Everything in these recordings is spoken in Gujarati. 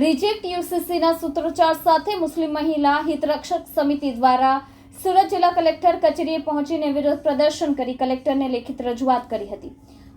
રિજેક્ટ યુસીસીના સૂત્રોચ્ચાર સાથે મુસ્લિમ મહિલા હિતરક્ષક સમિતિ દ્વારા સુરત જિલ્લા કલેક્ટર કચેરીએ પહોંચીને વિરોધ પ્રદર્શન કરી કલેક્ટરને લેખિત રજૂઆત કરી હતી.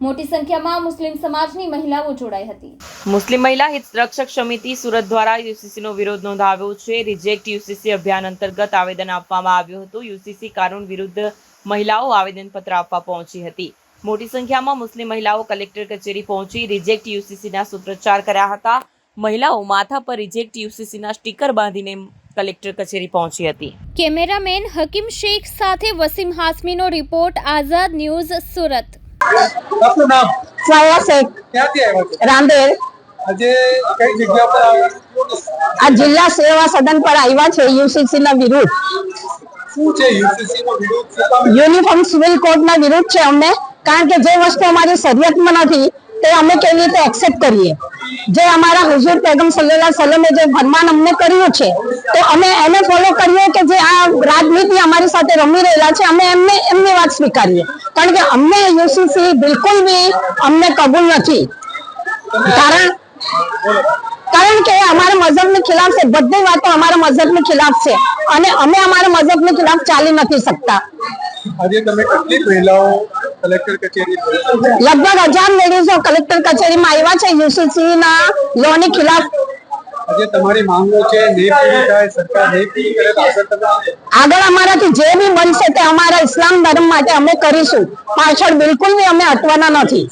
મોટી સંખ્યામાં મુસ્લિમ સમાજની મહિલાઓ જોડાઈ હતી. મુસ્લિમ મહિલા હિત રક્ષક સમિતિ સુરત દ્વારા યુસીસીનો વિરોધ નોંધાવ્યો છે. રિજેક્ટ યુસીસી અભિયાન અંતર્ગત આવેદન આપવામાં આવ્યું હતું. યુસીસી કાનૂન વિરુદ્ધ મહિલાઓ આવેદનપત્ર આપવા પહોંચી હતી. મોટી સંખ્યામાં મુસ્લિમ મહિલાઓ કલેક્ટર કચેરી પહોંચી રિજેક્ટ યુસીસીના સૂત્રોચ્ચાર કર્યા હતા. મહિલાઓ માથા પર રિજેક્ટ યુસીસીના સ્ટીકર બાંધીને કલેક્ટર કચેરી પહોંચી હતી. કેમેરામેન હકીમ શેખ સાથે વસીમ હાસમીનો રિપોર્ટ આઝાદ ન્યૂઝ સુરત. આપનું નામ? સ્વયા શેખ. ક્યાંથી આવ્યા છો? રાંદેર. આજે કઈ જગ્યા પર આવ્યા આ જિલ્લા સેવા સદન પર આવ્યા છે યુસીસી ના વિરુદ્ધ. શું છે યુસીસી નો વિરોધ યુનિફોર્મ સિવિલ કોડ ના વિરુદ્ધ છે અમને. કારણ કે જે વસ્તુ અમારી શરીયતમાં નથી તે અમે કેવી રીતે એક્સેપ્ટ કરીએ? જે અમારા હુઝુર પેગમ સલ્લેલા સલમે જે ફરમાન અમને કર્યું છે, તો અમે એને ફોલો કરીએ કે જે આ રાજનીતિ અમારી સાથે રમી રહેલા છે, અમે એમને, એમની વાત સ્વીકારીએ. કારણ કે અમને યુસીસી બિલકુલ બી અમને કબૂલ નથી. કારણ કારણ કે અમારા મઝહબની ખિલાફ છે, બધી વાતો અમારા મઝહબની ખિલાફ છે, અને અમે અમારા મઝહબની ખિલાફ ચાલી નથી શકતા. આજે તમે કેટલી મહિલાઓ કલેક્ટર કચેરી લગભગ હજાર લેડીઝો કલેક્ટર કચેરીમાં આવ્યા છે યુસીસી ના લો ની ખિલાફ. આજે તમારી માંગો છે નહીં પૂરી થાય સરકાર નહીં પૂરી કરે તો આગળ તમે આગળ અમારાથી જે બી બનશે તે અમારા ઇસ્લામ ધર્મ માટે અમે કરીશું. પાછળ બિલકુલ બી અમે હટવાના નથી.